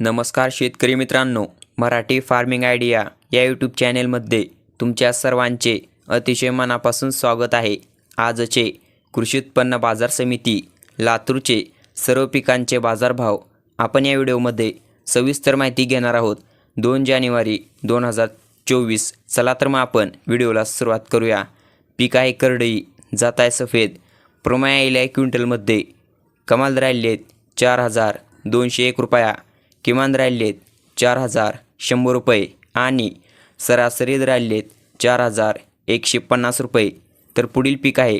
नमस्कार शेतकरी मित्रांनो मराठी फार्मिंग आयडिया या यूट्यूब चॅनेलमध्ये तुमच्या सर्वांचे अतिशय मनापासून स्वागत आहे. आजचे कृषी उत्पन्न बाजार समिती लातूरचे सर्व पिकांचे बाजारभाव आपण या व्हिडिओमध्ये सविस्तर माहिती घेणार आहोत. दोन जानेवारी दोन हजार चोवीस चला तर मग आपण व्हिडिओला सुरुवात करूया. पीक आहे करडई जात आहे सफेद प्रमाया आहे क्विंटलमध्ये. कमाल राहिलेत चार हजार दोनशे एक रुपया. किमान राहिलेत चार हजार शंभर रुपये आणि सरासरीत राहिलेत चार हजार एकशे पन्नास रुपये तर पुढील पीक आहे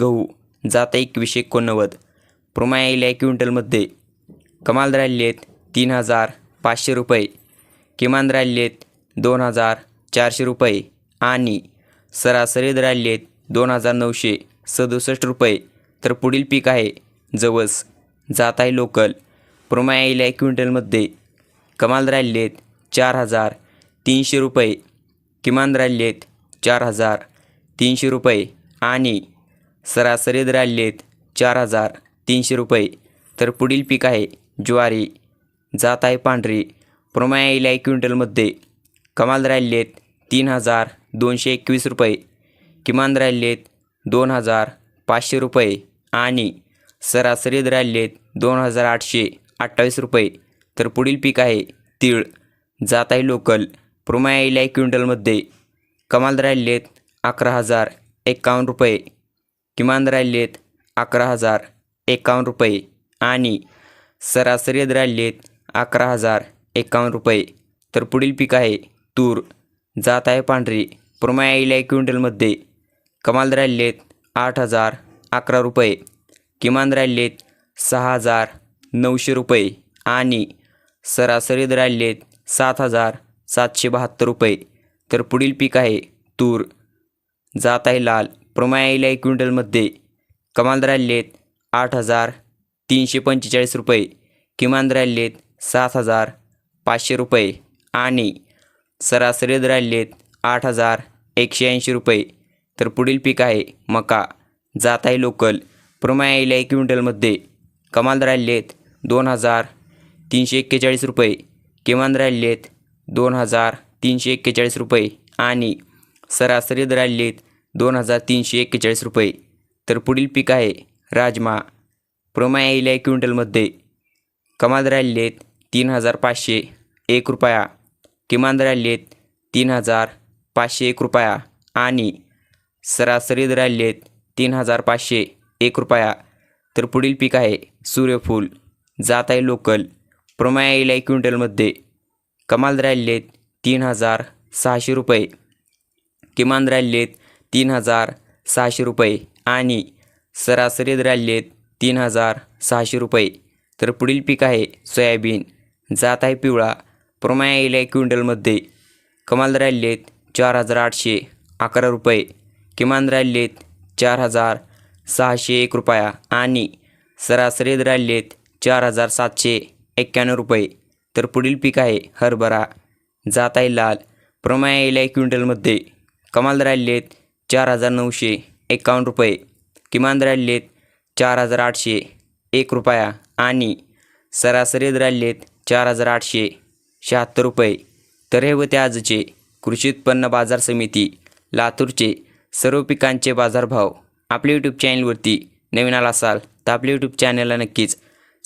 गहू जाता एकवीसशे एकोणनव्वद. प्रमाया क्विंटलमध्ये कमाल राहिलेत तीन हजार पाचशे रुपये किमान राहिलेत दोन हजार चारशे रुपये आणि सरासरीत राहिलेत दोन हजार नऊशे सदुसष्ट रुपये तर पुढील पीक आहे जवस जात आहे लोकल. प्रमाया क्विंटलमध्ये कमाल राहिलेत चार हजार तीनशे रुपये. किमान राहिलेत चार हजार तीनशे रुपये. आणि सरासरीत राहिलेत चार हजार तीनशे रुपये. तर पुढील पीक आहे ज्वारी. जात आहे पांढरी. प्रमाया आहे क्विंटलमध्ये कमाल राहिलेत तीन हजार दोनशे एकवीस रुपये. किमान राहिलेत दोन हजार पाचशे रुपये. आणि सरासरीत राहिलेत दोन हजार आठशे. अठ्ठावीस रुपये. तर पुढील पीक आहे तीळ. जात आहे लोकल. प्रोमा येईल आहे क्विंटलमध्ये. कमाल राहिलेत अकरा हजार एकावन्न रुपये. किमान राहिलेत अकरा हजार एकावन्न रुपये. आणि सरासरी राहिलेत अकरा हजार एकावन्न रुपये. तर पुढील पीक आहे तूर. जात आहे पांढरी. प्रोमा येईल आहे क्विंटलमध्ये. कमाल राहिलेत आठ हजार अकरा रुपये. किमान राहिलेत सहा हजार नऊशे रुपये आणि सरासरीत राहिलेत सात हजार सातशे बहात्तर रुपये. तर पुढील पीक आहे तूर. जात आहे लाल. प्रमाया एक क्विंटलमध्ये. कमाल राहिलेत आठ हजार तीनशे पंचेचाळीस रुपये. किमान राहिलेत सात हजार पाचशे रुपये. आणि सरासरीत राहिलेत आठ हजार एकशे ऐंशी रुपये. तर पुढील पीक आहे मका. जात आहे लोकल. प्रमाया एक आहे क्विंटलमध्ये. कमाल राहिलेत दोन हजार तीनशे एक्केचाळीस रुपये. किमान राहिलेत दोन हजार तीनशे एक्केचाळीस रुपये आणि सरासरी राहिलेत दोन हजार तीनशे एक्केचाळीस रुपये. तर पुढील पीक आहे राजमा. प्रमाण येईल आहे क्विंटलमध्ये. कमाल राहिलेत तीन हजार पाचशे एक रुपया. किमान राहिलेत तीन हजार पाचशे एक रुपया आणि सरासरी राहिलेत तीन हजार पाचशे एक रुपया. तर पुढील पीक आहे सूर्यफूल. जात आहे लोकल. प्रमाया येईल आहे क्विंटलमध्ये. कमाल राहिलेत तीन हजार सहाशे रुपये. किमान राहिलेत तीन हजार सहाशे रुपये आणि सरासरीत राहिलेत तीन हजार सहाशे रुपये. तर पुढील पीक आहे सोयाबीन. जात आहे पिवळा. प्रमाया येईल आहे क्विंटलमध्ये. कमाल राहिलेत चार हजार आठशे अकरा रुपये. किमान राहिलेत चार हजार सहाशे एक रुपया आणि सरासरीत राहिलेत चार हजार सातशे एक्क्याण्णव रुपये. तर पुढील पीक आहे हरभरा. जात आहे लाल. प्रमाण येईल आहे क्विंटलमध्ये. कमाल राहिलेत चार हजार नऊशे एकावन्न रुपये. किमान राहिलेत चार हजार आठशे एक रुपया. आणि सरासरी राहिलेत चार हजार आठशे शहात्तर रुपये. तर हे होते आजचे कृषी उत्पन्न बाजार समिती लातूरचे सर्व पिकांचे बाजारभाव. आपल्या यूट्यूब चॅनलवरती नवीन आला असाल तर आपल्या यूट्यूब चॅनलला नक्कीच